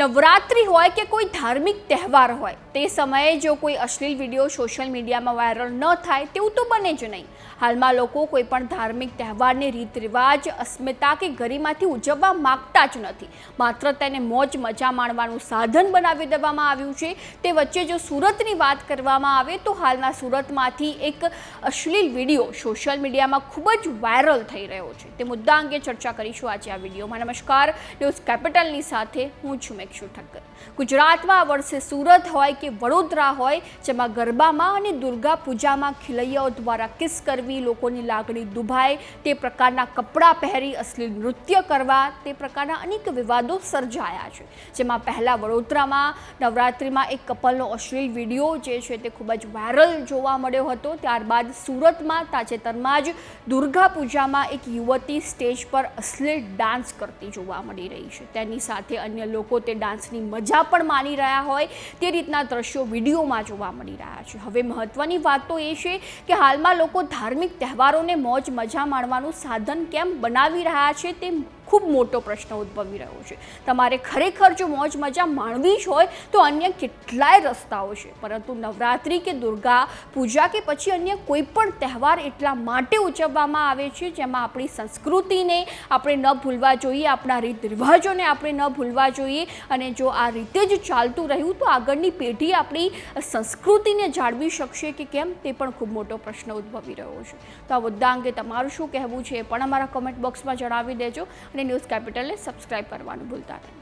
નવરાત્રિ હોય કે કોઈ ધાર્મિક તહેવાર હોય, તે સમયે જો કોઈ અશ્લીલ વીડિયો સોશિયલ મીડિયામાં વાયરલ ન થાય તેવું તો બને જ નહીં. હાલમાં લોકો કોઈ પણ ધાર્મિક તહેવારને રીત રિવાજ, અસ્મિતા કે ગરિમાથી ઉજવવા માગતા જ નથી. માત્ર તેને મોજ મજા માણવાનું સાધન બનાવી દેવામાં આવ્યું છે. તે વચ્ચે જો સુરતની વાત કરવામાં આવે તો હાલના સુરતમાંથી એક અશ્લીલ વીડિયો સોશિયલ મીડિયામાં ખૂબ જ વાયરલ થઈ રહ્યો છે. તે મુદ્દા અંગે ચર્ચા કરીશું આજે આ વિડીયોમાં. નમસ્કાર. ન્યૂઝ કેપિટલની સાથે હું છું મેક્ષુ ઠક્કર. ગુજરાતમાં આ વર્ષે સુરત હોય કે વડોદરા હોય, જેમાં ગરબામાં અને દુર્ગા પૂજામાં ખિલૈયાઓ દ્વારા કિસ કરવી, લોકોની લાગણી દુભાય, તે પ્રકારના કપડાં પહેરી, અશ્લીલ નૃત્ય કરવા, તે પ્રકારના અનેક વિવાદો સર્જાયા છે. જેમાં પહેલાં વડોદરામાં નવરાત્રિમાં એક કપલનો અશ્લીલ વીડિયો જે છે તે ખૂબ જ વાયરલ જોવા મળ્યો હતો. ત્યારબાદ સુરતમાં તાજેતરમાં જ દુર્ગા પૂજામાં એક યુવતી સ્ટેજ પર અશ્લીલ ડાન્સ કરતી જોવા મળી રહી છે. તેની સાથે અન્ય લોકો તે ડાન્સની મજા પણ માણી રહ્યા હોય તે રીતના દ્રશ્યો વિડીયોમાં જોવા મળી રહ્યા છે. હવે મહત્ત્વની વાત તો એ છે કે હાલમાં લોકો ધાર્મિક તહેવારોને મોજ મજા માણવાનું સાધન કેમ બનાવી રહ્યા છે તે ખૂબ મોટો પ્રશ્ન ઉદ્ભવી રહ્યો છે. તમારે ખરેખર જો મોજ મજા માણવી જ હોય, તો અન્ય કેટલાય રસ્તાઓ છે. પરંતુ નવરાત્રિ કે દુર્ગા પૂજા કે પછી અન્ય કોઈ પણ તહેવાર એટલા માટે ઉજવવામાં આવે છે, જેમાં આપણી સંસ્કૃતિને આપણે ન ભૂલવા જોઈએ, આપણા રીત રિવાજોને આપણે ન ભૂલવા જોઈએ અને જો આ રીતે જ ચાલતું રહ્યું, તો આગળની પેઢી આપણી સંસ્કૃતિને જાળવી શકશે કે કેમ, તે પણ ખૂબ મોટો પ્રશ્ન ઉદ્ભવી રહ્યો છે. તો આ મુદ્દા અંગે તમારું શું કહેવું છે એ પણ અમારા કોમેન્ટ બોક્સમાં જણાવી દેજો. અને ન્યૂઝ કેપિટલને સબસ્ક્રાઈબ કરવાનું ભૂલતા નહીં.